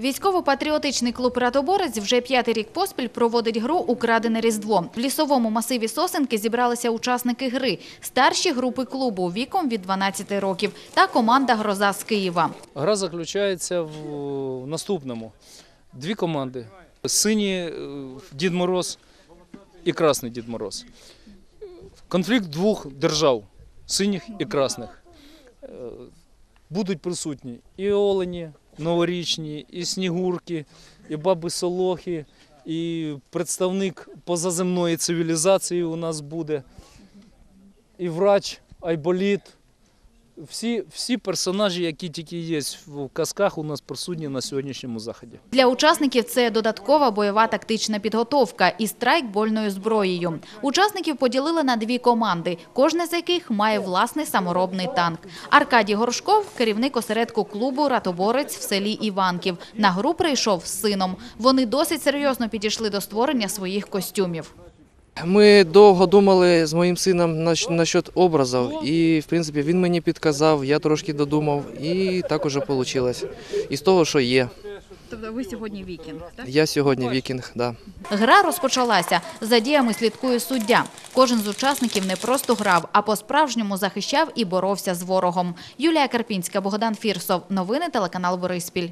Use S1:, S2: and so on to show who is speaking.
S1: Військово-патріотичний клуб «Ратоборець» вже п'ятий рік поспіль проводить гру «Украдене Різдво». В лісовому масиві Сосенки зібралися учасники гри, старші групи клубу віком від 12 років та команда «Гроза» з Києва.
S2: Гра заключається в наступному: дві команди: синій е, Дід Мороз і красний Дід Мороз. Конфлікт двох держав синіх і красних. Будуть присутні і олені новорічні, і снігурки, і баби солохи, і представник позаземної цивілізації у нас буде, і врач Айболіт. Всі, всі персонажі, які тільки є в казках, у нас присутні на сьогоднішньому заході.
S1: Для учасників це додаткова бойова тактична підготовка і страйкбольною зброєю. Учасників поділили на дві команди, кожна з яких має власний саморобний танк. Аркадій Горшков – керівник осередку клубу «Ратоборець» в селі Іванків. На гру прийшов з сином. Вони досить серйозно підійшли до створення своїх костюмів.
S3: Ми довго думали з моїм сином насчет образів, і в принципі він мені підказав, я трошки додумав, і так уже вийшло. Із того, що є.
S1: Тобто ви сьогодні вікінг, так?
S3: Я сьогодні вікінг, да.
S1: Гра розпочалася. За діями слідкує суддя. Кожен з учасників не просто грав, а по-справжньому захищав і боровся з ворогом. Юлія Карпінська, Богдан Фірсов. Новини телеканал Бориспіль.